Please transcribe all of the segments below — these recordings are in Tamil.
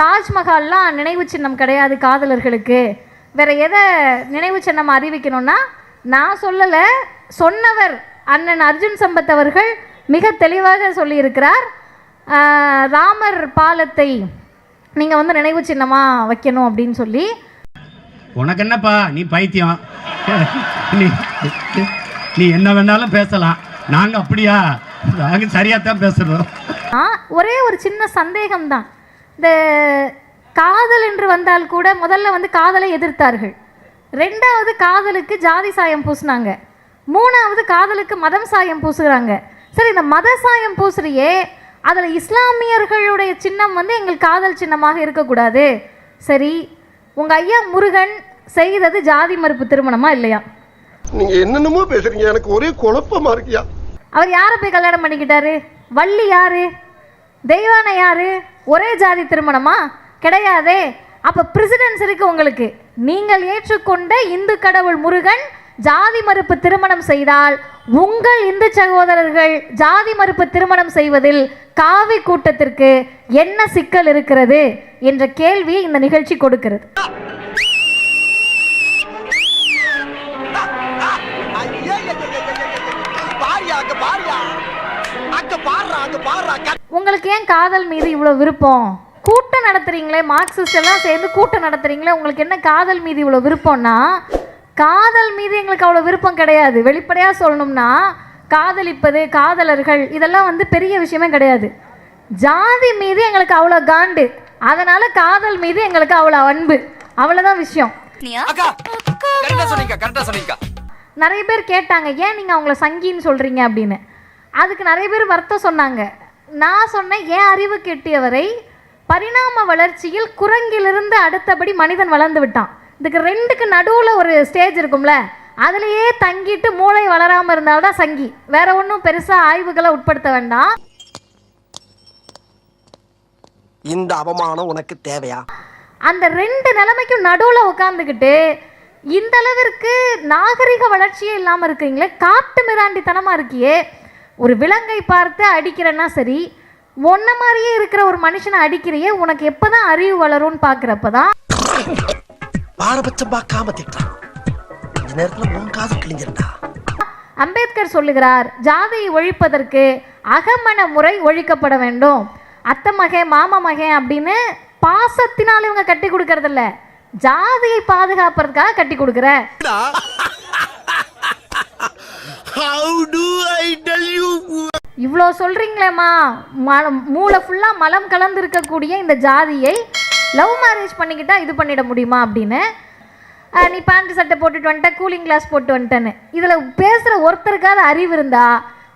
தாஜ்மஹால்லாம் நினைவு சின்னம் கிடையாது காதலர்களுக்கு. வேற எதை நினைவு சின்னம் அறிவிக்கணும்னா நான் சொல்லலை சொன்னவர் அண்ணன் அர்ஜுன் சம்பத் அவர்கள் மிக தெளிவாக சொல்லியிருக்கிறார். ராமர் பாலத்தை நீங்கள் வந்து நினைவு சின்னமாக வைக்கணும் அப்படின்னு சொல்லி. உனக்கு என்னப்பா? நீ பைத்தியம். நீ நீ என்ன வேணாலும் பேசலாம். நாங்கள் அப்படியா? நாங்கள் சரியாக தான் பேசுகிறோம் ஒரே ஒரு சின்ன சந்தேகம்தான். இந்த காதல் என்று வந்தால் கூட முதல்ல வந்து காதலை எதிர்த்தார்கள். ரெண்டாவது காதலுக்கு ஜாதி சாயம் பூசினாங்க. மூணாவது காதலுக்கு மதம் சாயம் பூசுகிறாங்க சரி இந்த மத சாயம் பூசுறியே அதில் இஸ்லாமியர்களுடைய சின்னம் வந்து எங்கள் காதல் சின்னமாக இருக்கக்கூடாது. சரி உங்கள் ஐயா முருகன் செய்தது ஜாதி மறுப்பு திருமணமா இல்லையா? நீங்க என்னென்னமோ பேசுறீங்க எனக்கு ஒரே குழப்பமா இருக்கியா? அவர் யாரை போய் கல்யாணம் பண்ணிக்கிட்டாரு? வள்ளி யாரு? தெய்வானை யாரு? ஒரே ஜாதி திருமணமா? கிடையாதே. அப்போ பிரசிடென்ஸ் இருக்கு உங்களுக்கு. நீங்கள் ஏற்றுக்கொண்ட இந்து கடவுள் முருகன் ஜாதி மறுப்பு திருமணம் செய்தால் உங்கள் இந்து சகோதரர்கள் ஜாதி மறுப்பு திருமணம் செய்வதில் காவி கூட்டத்திற்கு என்ன சிக்கல் இருக்கிறது? என்ற கேள்வியை இந்த நிகழ்ச்சி கொடுக்கிறது. உங்களுக்கு ஏன் காதல் மீது இவ்வளோ விருப்பம்? கூட்டம் நடத்துறீங்களே மார்க்சிஸ்ட் எல்லாம் சேர்ந்து கூட்டம் நடத்துறீங்களே உங்களுக்கு என்ன காதல் மீது இவ்வளோ விருப்பம்னா? காதல் மீது எங்களுக்கு அவ்வளோ விருப்பம் கிடையாது. வெளிப்படையாக சொல்லணும்னா காதலிப்பது காதலர்கள் இதெல்லாம் வந்து பெரிய விஷயமே கிடையாது. ஜாதி மீது எங்களுக்கு அவ்வளோ காண்டு. அதனால காதல் மீது எங்களுக்கு அவ்வளோ அன்பு. அவ்வளோதான் விஷயம். நிறைய பேர் கேட்டாங்க ஏன் நீங்கள் அவங்கள சங்கின்னு சொல்கிறீங்க அப்படின்னு. அதுக்கு நிறைய பேர் வருத்தம் சொன்னாங்க. நான் சொன்னேன் என் அறிவு கெட்டியவரை பரிணாம வளர்ச்சியில் குரங்கிலிருந்து அடுத்தபடி மனிதன் வளர்ந்து விட்டான். இதுக்கு ரெண்டுக்கு நடுவில் ஒரு ஸ்டேஜ் இருக்கும்ல அதுலேயே தங்கிட்டு மூளை வளராமல் இருந்தால்தான் சங்கி. வேற ஒன்றும் பெருசாக ஆய்வுகளை உட்படுத்த வேண்டாம். இந்த அவமானம் உனக்கு தேவையா? அந்த ரெண்டு நிலைமைக்கும் நடுவில் உட்காந்துக்கிட்டு இந்த அளவிற்கு நாகரிக வளர்ச்சியே இல்லாமல் இருக்கீங்களே காட்டு மிராண்டித்தனமாக இருக்கியே ஒரு விலங்கை பார்த்து அடிக்கிறேன்னா சரி ஒன்ன மாதிரியே இருக்கிற ஒரு மனுஷனை அடிக்கிறியே உனக்கு எப்பதான் அறிவு வளரும்னு பார்க்குறப்ப தான் பாரபட்சம் பார்க்காம திட்டான் அம்பேத்கர் சொல்லுகிறார் ஜாதியை ஒழிப்பதற்கு அகமண முறை ஒழிக்கப்பட வேண்டும். அத்தை மகன் மாமா மகன் அப்படின்னு பாசத்தினால் இவங்க கட்டி கொடுக்கறதில்ல. ஜாதியை பாதுகாப்பதற்காக கட்டி கொடுக்குற. இவ்வளோ சொல்கிறீங்களேம்மா மலம் மூளை ஃபுல்லாக மலம் கலந்து இருக்கக்கூடிய இந்த ஜாதியை லவ் மேரேஜ் பண்ணிக்கிட்டா இது பண்ணிட முடியுமா அப்படின்னு? நீ பேண்ட் சட்டை போட்டுட்டு வந்துட்ட கூலிங் கிளாஸ் போட்டு வந்துட்டேன்னு. இதில் பேசுகிற ஒருத்தருக்காவது அறிவு இருந்தா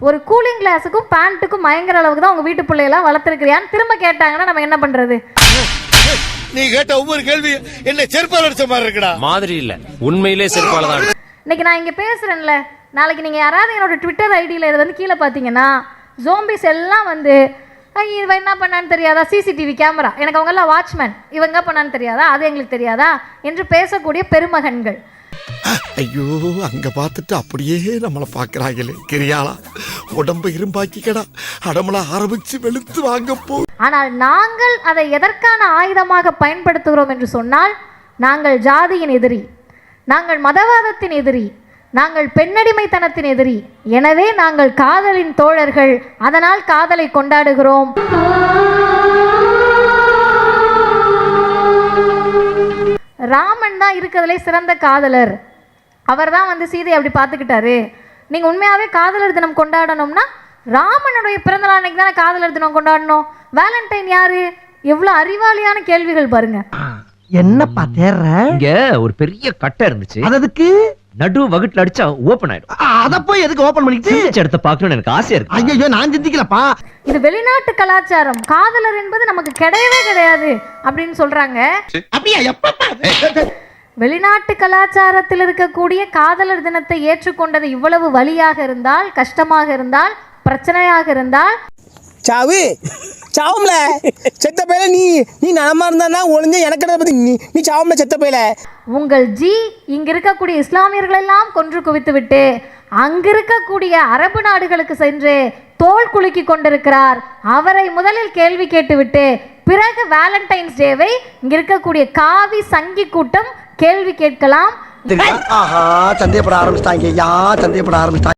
ஒரு கூலிங் கிளாஸுக்கும் பேண்ட்டுக்கும் பயங்கர அளவுக்கு தான் உங்கள் வீட்டு பிள்ளையெல்லாம் வளர்த்துருக்கிறியான்னு திரும்ப கேட்டாங்கன்னா நம்ம என்ன பண்ணுறது நீ கேட்ட ஒவ்வொரு கேள்வி என்ன செருப்பால் அடிச்ச மாதிரி இருக்குடா. மாதிரி இல்ல. உண்மையிலே செருப்பால தான் இன்னைக்கு நான் இங்கே பேசுகிறேன்ல நாளைக்கு நீங்கள் யாராவது என்னோட ட்விட்டர் ஐடியில் இதை வந்து கீழே பார்த்தீங்கன்னா ஜோம்பிஸ் எல்லாம் வந்து "ஐய், இவன் என்ன பண்ணான்னு தெரியாதா? சிசிடிவி கேமரா எனக்கு அவங்கெல்லாம் வாட்ச்மேன் இவங்க பண்ணான்னு தெரியாதா? அது எங்களுக்கு தெரியாதா? என்று பேசக்கூடிய பெருமகன்கள். ஐயோ அங்க பார்த்துட்டு அப்படியே நம்மள பாக்குறாங்களே கிரியாளா. உடம்ப இரும்பாக்கிக்கடா. அடமள ஆரம்பிச்சு வெளுத்து வாங்க போ. ஆனால் நாங்கள் அதை எதற்கான ஆயுதமாக பயன்படுத்துகிறோம் என்று சொன்னால் நாங்கள் ஜாதியின் எதிரி. நாங்கள் மதவாதத்தின் எதிரி. நாங்கள் பெண்ணடிமைத்தனத்தின் எதிரி. எனவே நாங்கள் காதலின் தோழர்கள் அதனால் காதலை கொண்டாடுகிறோம். ராமன் தான் இருக்கிறதுலே சிறந்த காதலர். அவர் தான் வந்து சீதையை அப்படி பார்த்துக்கிட்டாரு. நீங்கள் உண்மையாகவே காதலர் தினம் கொண்டாடணும்னா ராமனுடைய பிறந்த அன்னைக்கு தானே காதலர் தினம் கொண்டாடணும். வேலண்டைன் யாரு? எவ்வளோ அறிவாளியான கேள்விகள் பாருங்க. என்னப்பா தேர்ற? இங்க ஒரு பெரிய கட்டை இருந்துச்சு. அதுக்கு நடு வகுட்டுல அடிச்சா ஓபன் ஆயிடும். அத போய் எதுக்கு ஓபன் பண்ணிக்கிட்டு? சிந்திச்ச இடத்த பார்க்கணும்னு எனக்கு ஆசையா இருக்கு. ஐயோ நான் சிந்திக்கலப்பா. இது வெளிநாட்டு கலாச்சாரம். காதலர் என்பது நமக்கு கிடையவே கிடையாது அப்படின்னு சொல்றாங்க. அப்படியா எப்பப்பா வெளிநாட்டு கலாச்சாரத்தில் இருக்கக்கூடிய காதலர் தினத்தை ஏற்றுக்கொண்டது இவ்வளவு வலியாக இருந்தால் கஷ்டமாக இருந்தால் பிரச்சனையாக இருந்தால்? சாவு. சாவும்ல. செத்த பையல நீ நீ நலமா இருந்தா ஒளிஞ்ச எனக்கு பத்தி நீ நீ சாவும்ல செத்த பையல. உங்கள் ஜி இங்க இருக்கக்கூடிய இஸ்லாமியர்கள் எல்லாம் கொன்று குவித்துவிட்டு அங்க இருக்கக்கூடிய அரபு நாடுகளுக்கு சென்று தோல் குலுக்கி கொண்டிருக்கிறார். அவரை முதலில் கேள்வி கேட்டுவிட்டு பிறகு வேலண்டைன்ஸ் டேவை இங்க இருக்கக்கூடிய காவி சங்கி கூட்டம் கேள்வி கேட்கலாம். ஆஹா சந்தேகப்பட ஆரம்பிச்சிட்டாங்க ஐயா சந்தேகப்பட ஆரம்பிச்சிட்டாங்க.